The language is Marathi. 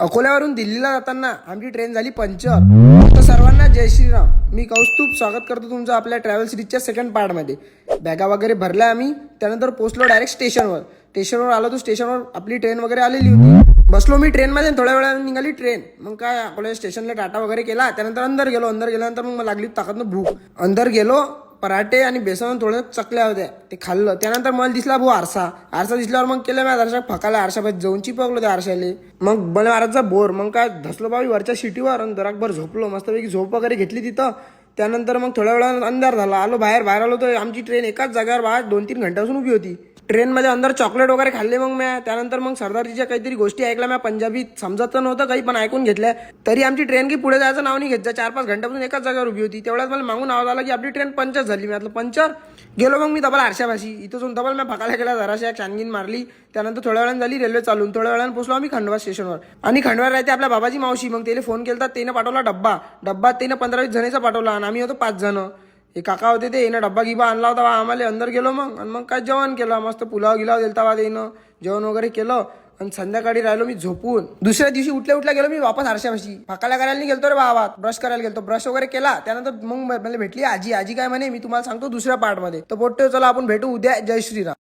अकोल्यावरून दिल्लीला जाताना आमची ट्रेन झाली पंचर. तर सर्वांना जय श्रीराम. मी कौस्तुभ स्वागत करतो तुमचं आपल्या ट्रॅव्हल सिरीजच्या सेकंड पार्टमध्ये बॅगा वगैरे भरल्या आम्ही त्यानंतर पोचलो डायरेक्ट स्टेशनवर. स्टेशनवर आलो तो स्टेशनवर आपली ट्रेन वगैरे आलेली होती. बसलो मी ट्रेनमध्ये थोड्या वेळाने निघाली ट्रेन. मग काय अकोल्या स्टेशनला टाटा वगैरे केला. त्यानंतर अंदर गेलो. अंदर गेल्यानंतर मग मला लागली ताकदनं भूक. अंदर गेलो पराठे आणि बेसन थोडं चकल्या होत्या. ते खाल्लं. त्यानंतर मला दिसला भाऊ आरसा. आरसा दिसल्यावर मग केलं माझ्या आरसा फकाला. आरशापात जाऊन चिपकलो त्या आरशाले. मग मला मारायचा बोर. मग काय धसलो बाबी वरच्या शिटीवर आणि दराकभर झोपलो. मस्तपैकी झोप वगैरे घेतली तिथं. त्यानंतर मग थोड्या वेळानं अंधार झाला. आलो बाहेर. बाहेर आलो तर आमची ट्रेन एकाच जागेवर बाहेर दोन तीन घंट्यापासून उभी होती. ट्रेनमध्ये अंदर चॉकलेट वगैरे खाल्ले मग म्या त्यानंतर मग सरदारजीच्या काहीतरी गोष्टी ऐकल्या. म्या पंजाबीत समजत तर नव्हतं काही पण ऐकून घेतल्या. तरी आमची ट्रेन की पुढे जायचं नाव नाही घेतलं चार पाच घंट्यापासून एकाच जागेवर उभी होती. तेवढ्याच मला मागून आवाज आला की आपली ट्रेन पंचर झाली. मी म्हटलं पंचर? गेलो मग मी डबल आरशापाशी. इथं जाऊन डबल मी फकायला गेला जराशा छानगीन मारली. त्यानंतर थोड्या वेळानं झाली रेल्वे चालून. थोड्या वेळानं पोहोचलो आम्ही खंडवा स्टेशनवर. आणि खंडवा राहते आपल्या बाबाची मावशी. मग त्याला फोन केला त्याने पाठवला डब्बा. डब्बा त्याने पंधरा वीस जणेचा पाठवला. आणि आम्ही होतो पाच जण. हे काका होते ते येणं डब्बा गिबा आणला होता बा आम्हाला अंदर गेलो मग आणि मग काय जेवण केलं? मस्त पुलाव गिलाव दिलता वा येणं जेवण वगैरे केलं आणि संध्याकाळी राहिलो मी झोपून. दुसऱ्या दिवशी उठल्या उठल्या गेलो मी वापस आरशापाशी. फाकाला करायला नाही गेलतो रे बाबा ब्रश करायला गेलतो. ब्रश वगैरे केला त्यानंतर मग मला भेटली आजी आजी काय म्हणे? मी तुम्हाला सांगतो दुसऱ्या पार्टमध्ये तर पोट्टे चला आपण भेटू उद्या जय श्रीराम.